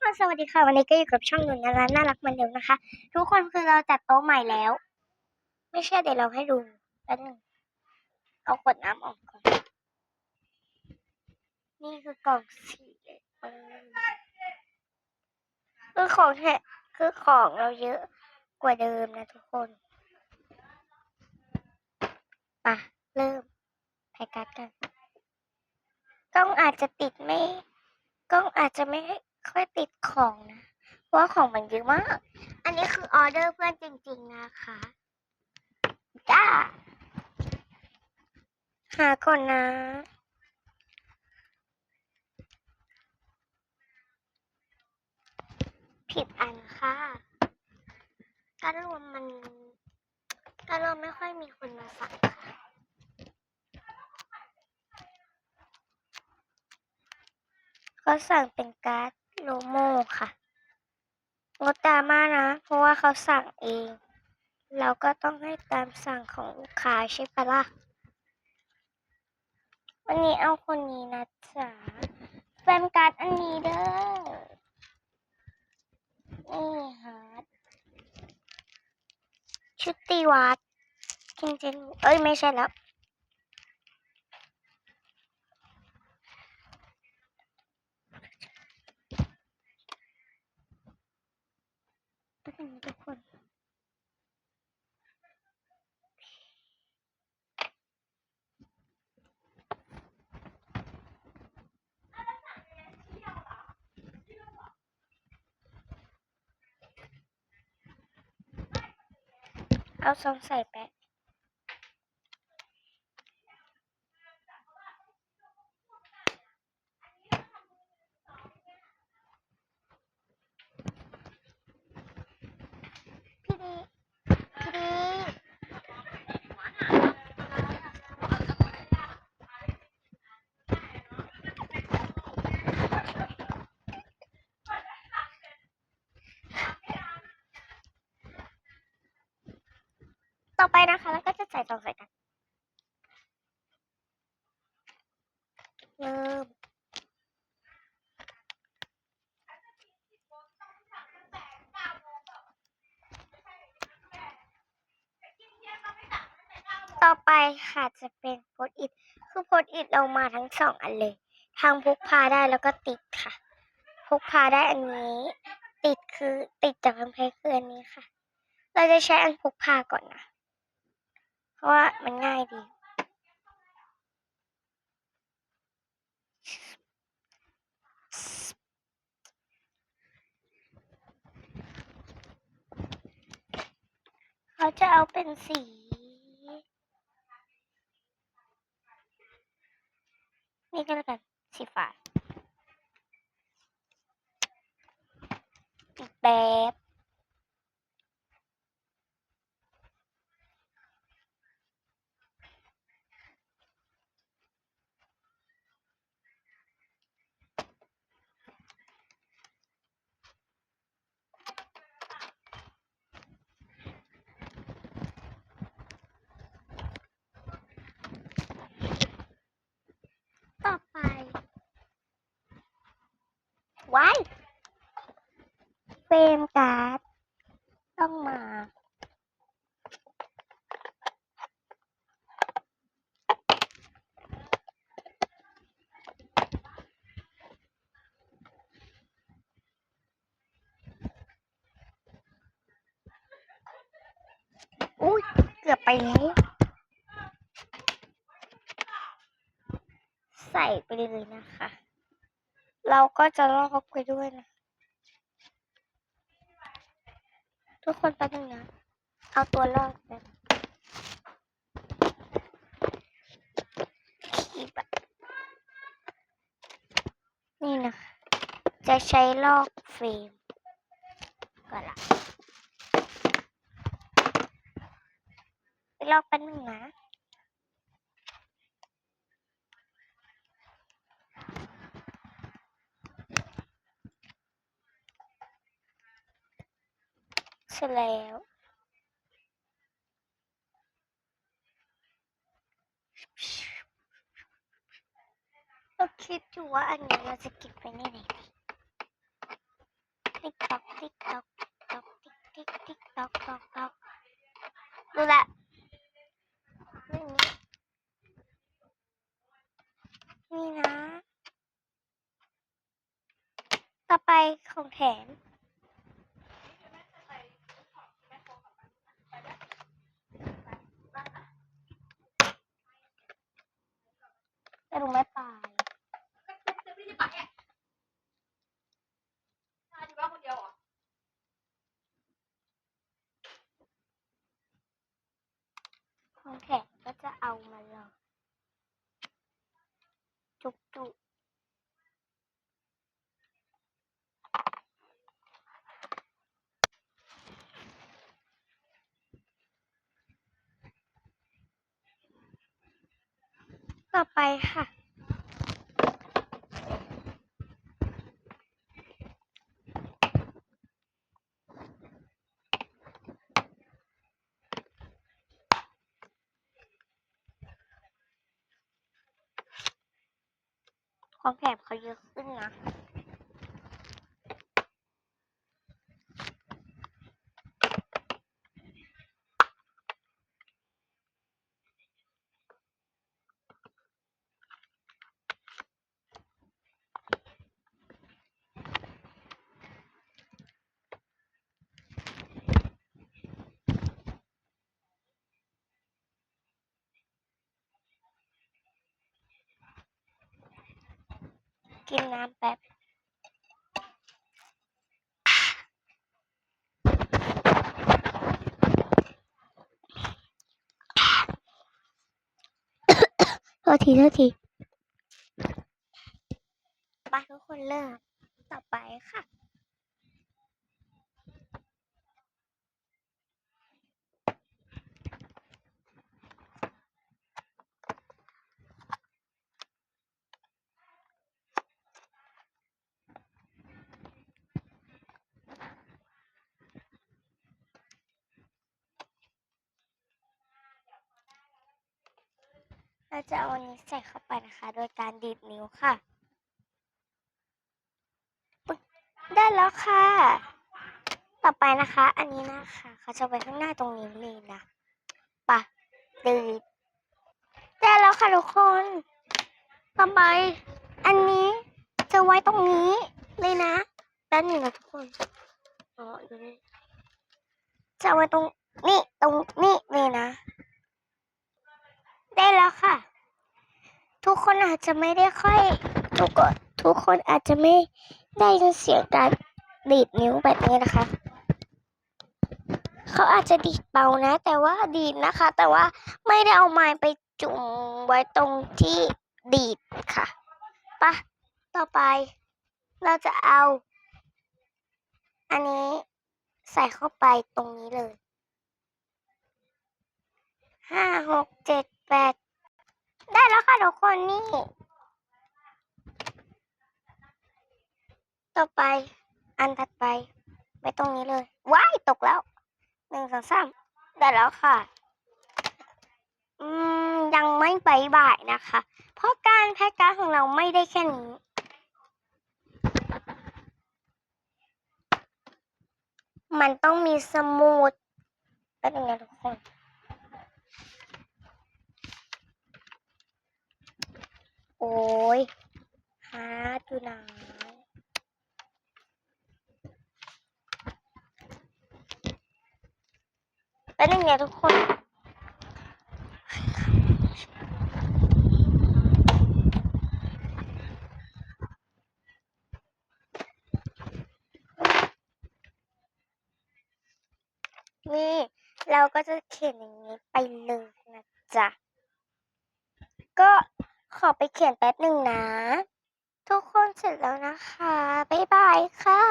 คนสวัสดีค่ะวันนี้ก็อยู่กับช่องหนุนนาราน่ารักเหมือนเดิมนะคะ ทุกคนคือเราจัดโต๊ะใหม่แล้ว ไม่เชื่อเดี๋ยวเราให้ดูแป๊บหนึงเอาขวดน้ำออกก่อนนี่คือกล่องสีเปิลคือของแท้คือของเราเยอะกว่าเดิมนะทุกคนป่ะเริ่มแพ็กการ์ดกันกล้องอาจจะติดไม่กล้องอาจจะไม่ ค่อยติดของนะ เพราะว่าของมันเยอะมาก อันนี้คือออเดอร์เพื่อนจริง ๆ นะคะจ้าหาก่อนนะ ผิดอันค่ะการรวมมันการรวมไม่ค่อยมีคนมาสั่งค่ะเขาสั่งเป็นการ์ด โลโมค่ะงดดราม่านะ เพราะว่าเขาสั่งเอง เราก็ต้องให้ตามสั่งของลูกค้าใช่ปะล่ะ วันนี้เอาคนนี้นะจ๊ะแฟนการ์ดอันนี้เด้อ นี่ฮะชุดตีวัดจริงๆเอ้ย ไม่ใช่แล้ว เป็นอย่างนี้ทุกคน เอาซองใส่แปะ นะคะ แล้วก็จะใส่ซองใส่กันเริ่มต่อไปค่ะจะเป็นโพสอิดคือโพสอิดเรามาทั้งสองอันเลย ทางพกพาได้แล้วก็ติดค่ะ พกพาได้อันนี้ ติดคือติดจากกำแพงคืออันนี้ค่ะ เราจะใช้อันพกพาก่อนนะ เพราะว่ามันง่ายดีเขาจะเอาเป็นสี นี่ก็แล้วกัน สีฟ้าอีกแบบ ต่อไป ไว้ เฟรมการ์ดต้องมา อุ้ยเกือบไปแล้วใส่ไปเลยนะคะ เราก็จะลอกไปด้วยนะ ทุกคนแป๊บนึงนะเอาตัวลอกแบบคีบอะนี่นะ จะใช้ลอกเฟรมก่อนละไปลอกแป๊บนึงนะ เสร็จแล้ว เราคิดอยู่ว่าอันนี้เราจะเก็บไว้ในไหนดีติ๊กต๊อกติ๊กต๊อกติ๊กติ๊กติ๊กต๊อกตอกต๊อกดูละนี้นี่นะ ต่อไปของแถม ต่หนูไม่ไปจะไม่ได้ไปอะชาอยู่บ้านคนเดียวเหรอของแขกก็จะเอามาลองจุกจุ ไปค่ะ ของแถมเขาเยอะขึ้นนะ กินน้ำแป๊บโทษทีโทษทีไปทุกคนเริ่มต่อไปค่ะ เราจะเอาอันนี้ใส่เข้าไปนะคะ โดยการดีดนิ้วค่ะได้แล้วค่ะ ต่อไปนะคะ อันนี้นะคะ เขาจะไว้ข้างหน้าตรงนี้เลยนะปะดีดได้แล้วค่ะทุกคนต่อไป อันนี้จะไว้ตรงนี้เลยนะแป๊บหนึงนะทุกคนอ๋ออยู่นี่จะไว้ตรงนี่ตรงนี่เลยนะ ได้แล้วค่ะ ทุกคนอาจจะไม่ได้ค่อยทุกคนทุกคนอาจจะไม่ได้ยินเสียงการดีดนิ้วแบบนี้นะคะ เขาอาจจะดีดเบานะ แต่ว่าดีดนะคะ แต่ว่าไม่ได้เอาไม้ไปจุ่มไว้ตรงที่ดีดค่ะปะต่อไป เราจะเอา อันนี้ใส่เข้าไปตรงนี้เลยห้าหกเจ็ด แปดได้แล้วค่ะทุกคนนี่ ต่อไปอันถัดไป ไปตรงนี้เลย ว้ายตกแล้วหนึ่งสองสามได้แล้วค่ะ อืม ยังไม่ไปบ่ายนะคะ เพราะการแพ็กการดของเราไม่ได้แค่นี้มันต้องมีสมุดเป็นยังไงทุกคน โอ้ยฮาร์ดอยู่ไหนเป็นยังไงทุกคนนี่เราก็จะเขียนอย่างนี้ไปเลยนะจ๊ะ ก็ ขอไปเขียนแป๊บหนึ่งนะ ทุกคนเสร็จแล้วนะคะ บ๊ายบายค่ะ